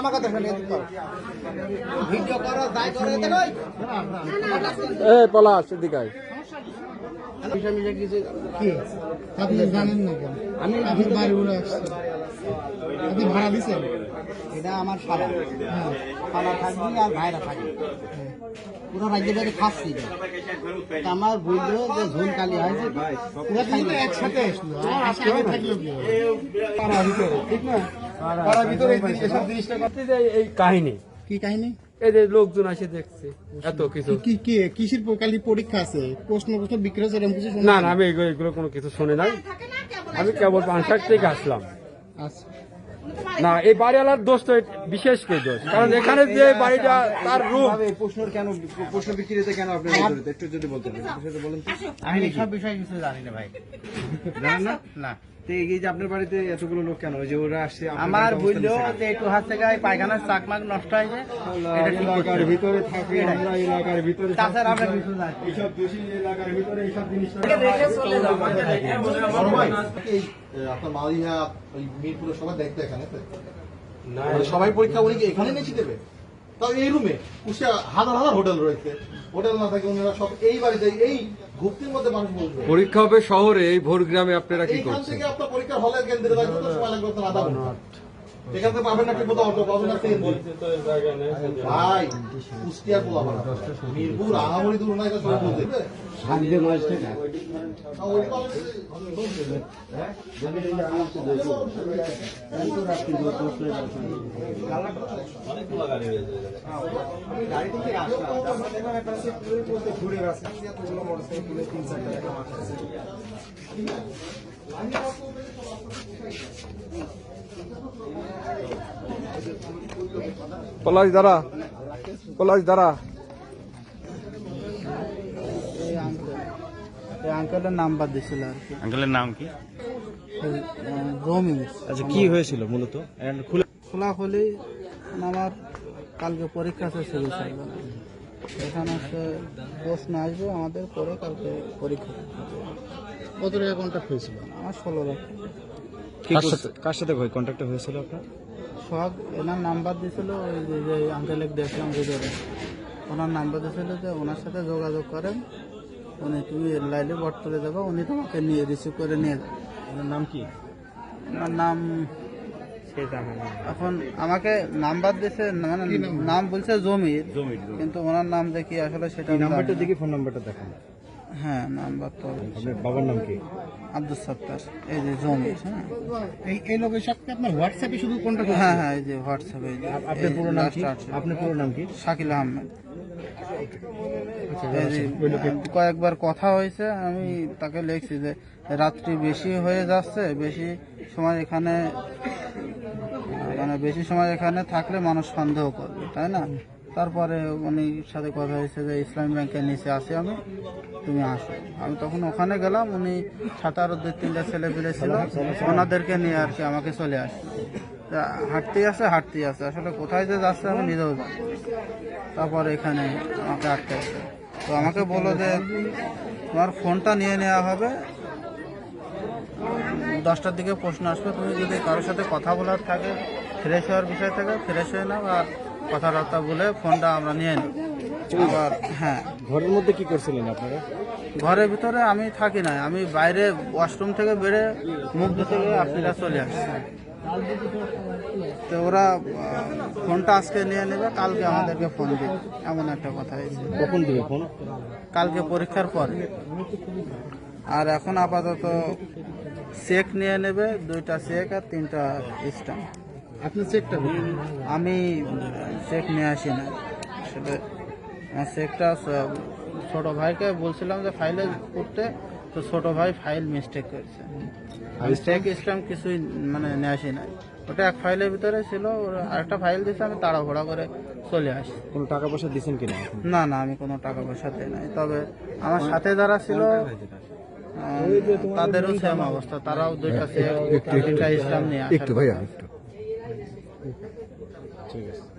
আমার কথা ভিডিও করো যাই করো এতে নয়। এ পলাশ এদিকে আয়। কি? আপনি জানেন না কেন? আমি আপনার বাড়ি উড়ে আসছি। আপনি ভাড়া দিচ্ছেন এটা আমার শালা হ্যাঁ। শালা থাকবি আর ভাইরা থাকবি। পুরো রাজ্যে বাইরে খাচ্ছি। তা আমার বুঝলো যে ঝুল কালি হয়েছে পুরো একসাথে আসলো। আগে থাকল ঠিক না? পাড়ার ভিতরে এসব জিনিসটা করতে যাই এই কাহিনী। কি কাহিনী? এই যে লোকজন আসে দেখছে এত কিছু। কি কি কিসের কালি পরীক্ষা আছে? প্রশ্ন প্রশ্ন বিক্রি এরকম কিছু না না আমি এগুলো এগুলো কোনো কিছু শুনি নাই। আমি কেবল থেকে আসলাম। আচ্ছা। না এই বাড়িওয়ালার দোষ তো বিশেষ কে দোষ? কারণ এখানে যে বাড়িটা তার রূপ। প্রশ্ন কেন প্রশ্ন বিক্রিতে কেন আপনি জড়িত? একটু যদি বলতেন বিষয়টা বলেন তো। আমি সব বিষয় কিছু জানি না ভাই। জানেন না। না তো এই যে আপনার বাড়িতে এতগুলো লোক কেন? যে ওরা আসছে আমার বুঝলো যে একটু হাত থেকে পায়খানার চাকমাক নষ্ট হয়েছে কেন? এটা ঠিক করতে এলাকার ভিতরে থাকি আমরা এলাকার ভিতরে তাছাড়া আমরা কিছু- কিছু জানি না। এইসব দোষী এলাকার ভিতরে এইসব জিনিস আপনার মালিহা ওই মিরপুরে সবাই দেখতে এখানে মানে সবাই পরীক্ষা উনি এখানে নিয়ে দেবে? তাও এই রুমে কুষ্টিয়া হাজার হাজার হোটেল রয়েছে। হোটেল না থাকে ওনারা সব এই বাড়িতে এই গুপ্তির মধ্যে মানুষ বসবে। পরীক্ষা হবে শহরে এই ভোর গ্রামে আপনারা কি করছেন? থেকে আপনার পরীক্ষার হলে কেন্দ্রে যাইতে তো সময় লাগবে আপনার আধা ঘণ্টা। এখান থেকে পাবেন না ঠিক মতো অটো পাবেন না ট্রেন ভাই কুষ্টিয়ার পোলা মিরপুর আহামরি দূর না এটা সব বুঝবে শান্তি মাস থেকে। বলতে ঘুরে গেছে মোটরসাইকেল তিন আসছে পলাশ দ্বারা পলাশ দ্বারা এই আঙ্কেলের নাম্বার দিছিল আর কি। আঙ্কেলের নাম কি? রমি আচ্ছা কি হয়েছিল মূলত? খুলে আমার কালকে পরীক্ষা সার্জন এখানে প্রশ্ন আসবে আমাদের পরে কালকে পরীক্ষা। হবে। কত টাকা কন্ট্যাক্ট হয়েছিল? আমার ষোলো লাখ। কার সাথে কার সাথে কন্ট্যাক্ট হয়েছিল আপনার? সব এনার নাম্বার দিয়েছিল ওই যে যে আঙ্কেলেক দেখলাম ভিতরে ওনার নাম্বার দিয়েছিল যে ওনার সাথে যোগাযোগ করেন উনি তুমি লাইলে বট তুলে দেবো উনি তোমাকে নিয়ে রিসিভ করে নিয়ে। যাবে ওনার নাম কি? ওনার নাম এখন আমাকে নাম্বার দিয়েছে মানে নাম বলছে জমির জমির কিন্তু ওনার নাম দেখি আসলে সেটা নাম্বারটা দেখি ফোন নাম্বারটা দেখান হ্যাঁ নাম্বার তো আপনার বাবার নাম কি? আব্দুল সত্তার। এই যে হ্যাঁ। এই এই লোকের সাথে আপনার হোয়াটসঅ্যাপে শুধু কন্ট্যাক্ট হ্যাঁ হ্যাঁ এই যে হোয়াটসঅ্যাপে এই যে আপনার পুরো নাম কি? আপনার পুরো নাম কি? শাকিল আহমেদ। কয়েকবার কথা হয়েছে আমি তাকে লিখছি যে রাত্রি বেশি হয়ে যাচ্ছে বেশি সময় এখানে মানে বেশি সময় এখানে থাকলে মানুষ সন্দেহ করবে তাই না? তারপরে উনি সাথে কথা হয়েছে যে ইসলাম ব্যাংকের নিচে আছি আমি, তুমি আসো। আমি তখন ওখানে গেলাম, উনি সাথে আরও দুই তিনটা ছেলে পেলে ছিল, ওনাদেরকে নিয়ে আর কি আমাকে চলে আসছে তা হাঁটতেই আছে হাঁটতেই আছে আসলে কোথায় যে যাচ্ছে আমি নিজেও না। তারপর এখানে আমাকে আটকাইছে তো আমাকে বলো যে, তোমার ফোনটা নিয়ে নেওয়া হবে। দশটার দিকে প্রশ্ন আসবে। তুমি যদি কারোর সাথে কথা বলার থাকে ফ্রেশ হওয়ার বিষয় থাকে ফ্রেশ হয়ে নাও আর কথাবার্তা বলে ফোনটা আমরা নিয়ে নিই। আবার হ্যাঁ। ঘরের মধ্যে কি করছিলেন আপনারা? ঘরের ভিতরে আমি থাকি না আমি বাইরে ওয়াশরুম থেকে বেড়ে মুখ গিয়ে আপনারা চলে আসছি। তো ওরা ফোনটা আজকে নিয়ে নেবে কালকে আমাদেরকে ফোন দিবে। এমন একটা কথা কখন দিবে ফোন? কালকে পরীক্ষার পরে। আর এখন আপাতত চেক নিয়ে নেবে দুইটা চেক আর তিনটা স্ট্যাম্প। আপনি চেকটা আমি চেক নিয়ে আসি না। আসলে আমার চেকটা ছোট ভাইকে বলছিলাম যে ফাইলে করতে তো ছোট ভাই ফাইল মিস্টেক করেছে। আমি চেক স্ট্যাম্প কিছুই মানে নিয়ে আসি না ওটা এক ফাইলের ভিতরে ছিল ওর আরেকটা ফাইল দিয়েছে আমি তাড়াহুড়া করে চলে আসি। কোনো টাকা পয়সা দিয়েছেন কিনা না না আমি কোনো টাকা পয়সা দিই নাই। তবে আমার সাথে যারা ছিল তাদেরও সেম অবস্থা। তারাও দুইটা চেক তিনটা ইসলাম নিয়ে একটু ভাইয়া একটু। ঠিক আছে